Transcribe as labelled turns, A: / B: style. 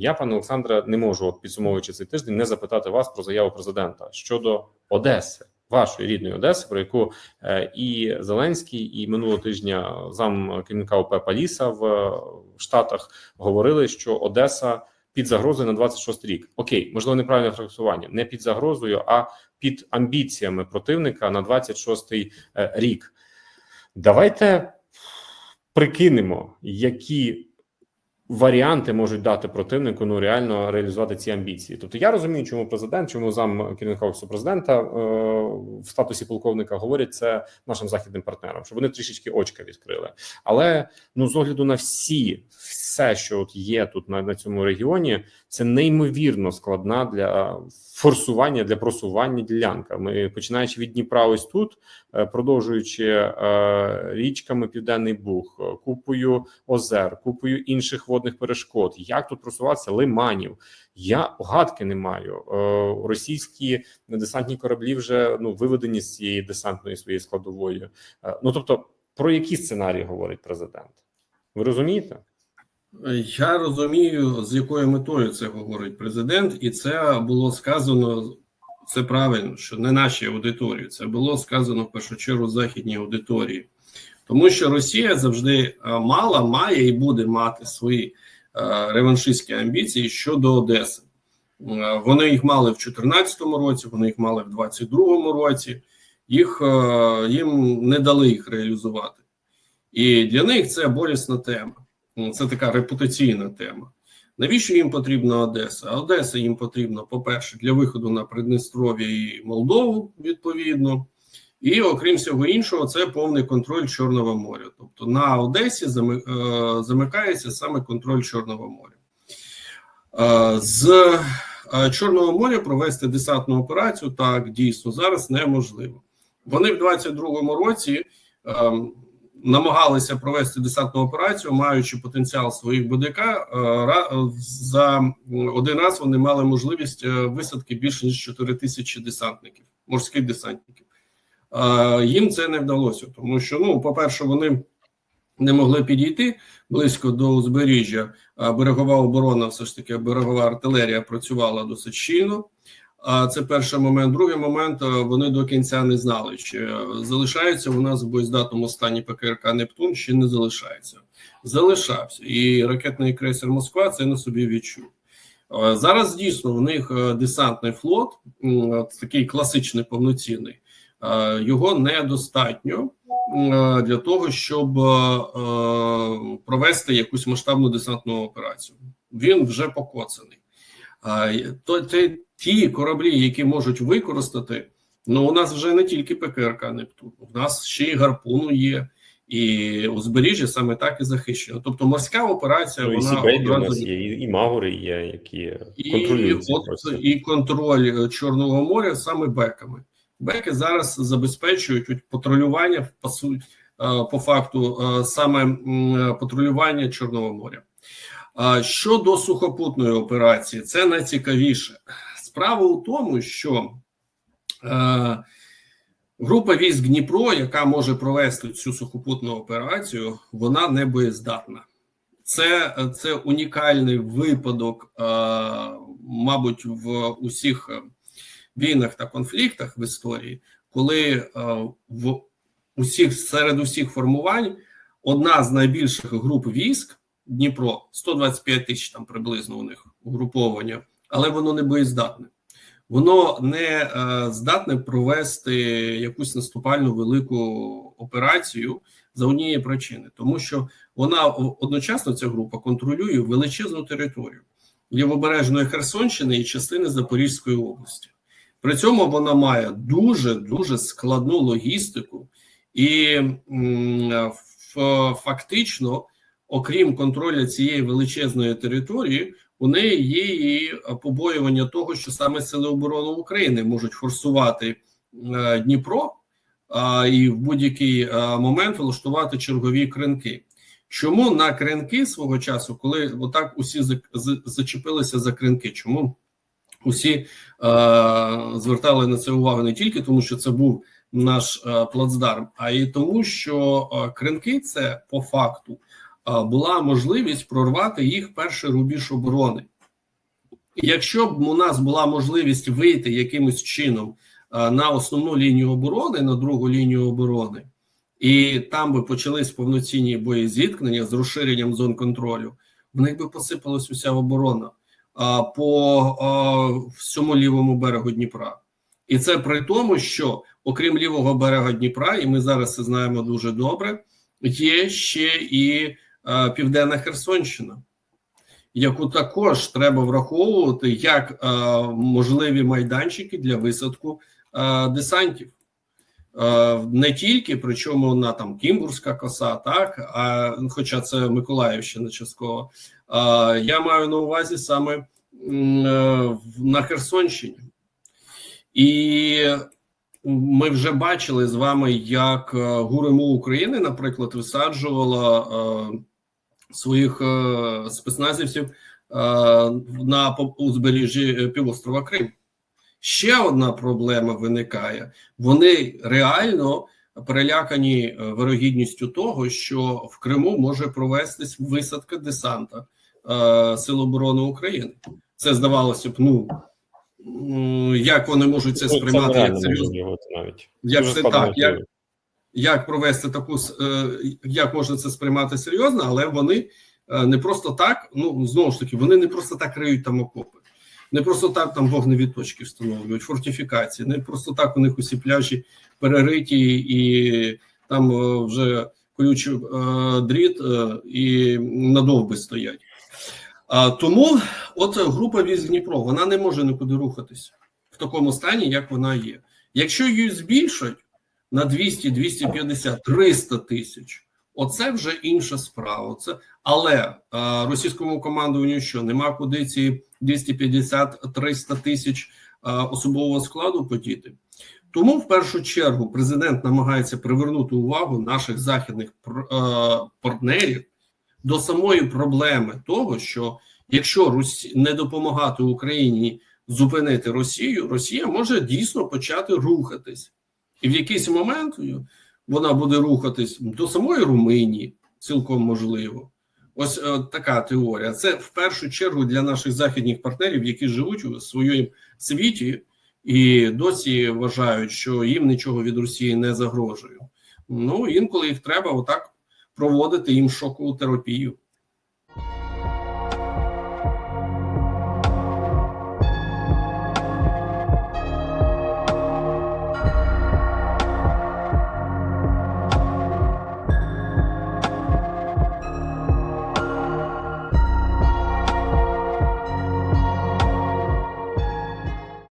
A: Я, пане Олександре, не можу, от підсумовуючи цей тиждень, не запитати вас про заяву президента щодо Одеси, вашої рідної Одеси, про яку е, і Зеленський, і минулого тижня зам керівника ОП Паліса в е, Штатах говорили, що Одеса під загрозою на 26 рік. Окей, можливо, неправильне трактування, не під загрозою, а під амбіціями противника на 26 е, рік. Давайте прикинемо, які варіанти можуть дати противнику ну реально реалізувати ці амбіції. Тобто я розумію, чому президент, чому зам керівника офісу президента е, в статусі полковника говорять це нашим західним партнерам, щоб вони трішечки очка відкрили. Але ну з огляду на всі, все, що от є тут на, на цьому регіоні, це неймовірно складна для форсування для просування ділянка. Ми починаючи від Дніпра, ось тут, е, продовжуючи е, річками Південний Буг, е, купою озер, купою інших водних перешкод. Як тут просуватися лиманів? Я гадки не маю. Е, російські десантні кораблі вже ну виведені з цієї десантної своєї складової. Е, ну тобто, про які сценарії говорить президент? Ви розумієте?
B: Я розумію, з якою метою це говорить президент, і це було сказано. Це правильно, що не нашій аудиторії. Це було сказано в першу чергу західній аудиторії, тому що Росія завжди е, мала, має і буде мати свої е, реваншистські амбіції щодо Одеси. Е, Вони їх мали в 2014 році, вони їх мали в 2022 році. Їх їм не дали їх реалізувати, і для них це болісна тема. Це така репутаційна тема. Навіщо їм потрібна Одеса? Одеса їм потрібна, по-перше, для виходу на Придністров'я і Молдову, відповідно. І окрім всього іншого, це повний контроль Чорного моря. Тобто на Одесі замикається саме контроль Чорного моря. З Чорного моря провести десантну операцію так дійсно зараз неможливо. Вони в 22-му році ем, намагалися провести десантну операцію, маючи потенціал своїх БДК. Е, за один раз вони мали можливість е, висадки більше ніж 4 тисячі десантників, морських десантників. Їм це не вдалося, тому що, ну, по-перше, вони не могли підійти близько до узбережжя. Берегова оборона, все ж таки, берегова артилерія працювала досить щільно. А це перший момент. Другий момент вони до кінця не знали, чи залишається у нас в боєздатному стані ПКРК Нептун, чи не залишається. Залишався, і ракетний крейсер Москва це на собі відчув. Зараз дійсно у них десантний флот, такий класичний повноцінний, його недостатньо для того, щоб провести якусь масштабну десантну операцію. Він вже покоцаний. То ті кораблі, які можуть використати, ну у нас вже не тільки ПКРК Нептун, у нас ще й гарпуну є, і узбережжя саме так і захищено. Тобто морська операція
A: ну,
B: вона
A: і одразу... у нас є, і, і магори є, які контролюють
B: і, і контроль Чорного моря саме беками. Беки зараз забезпечують патрулювання по суті, по факту саме патрулювання Чорного моря. Щодо сухопутної операції, це найцікавіше. Справа у тому, що е, група військ Дніпро, яка може провести цю сухопутну операцію, вона не боєздатна. Це це унікальний випадок, е, мабуть, в усіх війнах та конфліктах в історії, коли е, в усіх серед усіх формувань одна з найбільших груп військ. Дніпро 125 тисяч там приблизно у них угруповання, але воно не боєздатне. Воно не е, здатне провести якусь наступальну велику операцію за однієї причини, тому що вона одночасно ця група контролює величезну територію лівобережної Херсонщини і частини Запорізької області. При цьому вона має дуже дуже складну логістику і фактично окрім контролю цієї величезної території, у неї є і побоювання того, що саме сили оборони України можуть форсувати е, Дніпро і в будь-який е, момент влаштувати чергові кринки. Чому на кринки свого часу, коли отак усі зачепилися за кринки? Чому усі е, звертали на це увагу не тільки тому, що це був наш е, плацдарм, а й тому, що е, кринки це по факту була можливість прорвати їх перший рубіж оборони. Якщо б у нас була можливість вийти якимось чином е, на основну лінію оборони, на другу лінію оборони, і там би почались повноцінні бої зіткнення з розширенням зон контролю, в них би посипалась уся оборона по всьому лівому берегу Дніпра. І це при тому, що окрім лівого берега Дніпра, і ми зараз це знаємо дуже добре, є ще і Південна Херсонщина, яку також треба враховувати як можливі майданчики для висадку десантів. Е, Не тільки, причому на там Кімбурська коса, так а хоча це Миколаївщина частково. Я маю на увазі саме е, на Херсонщині. І ми вже бачили з вами, як е, ГУРМУ України, наприклад, висаджувала е, своїх е, спецназівців е, на узбережжі е, півострова Крим. Ще одна проблема виникає: вони реально перелякані е, вирогідністю того, що в Криму може провестись висадка десанта е, Сил оборони України. Це здавалося б, ну як вони можуть це
A: Ну,
B: сприймати як серйозно?
A: навіть.
B: Як це так? Як, як провести таку с- е, як можна це сприймати серйозно, але вони е, не просто так. Ну знову ж таки, вони не просто так риють там окопи, не просто так там вогневі точки встановлюють, фортифікації, не просто так у них усі пляжі перериті і там е, вже колючий е, дріт е, і надовби стоять. А, тому, от група військ Дніпро, вона не може нікуди рухатись в такому стані, як вона є. Якщо її збільшать на 200, 250, 300 тисяч, оце вже інша справа. Це але е, російському командуванню що нема куди ці 250-300 тисяч е, особового складу подіти. Тому в першу чергу президент намагається привернути увагу наших західних е, партнерів до самої проблеми того, що якщо Русі не допомагати Україні зупинити Росію, Росія може дійсно почати рухатись, і в якийсь момент вона буде рухатись до самої Румунії, цілком можливо. Ось е, така теорія. Це в першу чергу для наших західних партнерів, які живуть у своєму світі і досі вважають, що їм нічого від Росії не загрожує. Ну інколи їх треба отак проводити їм шокову терапію.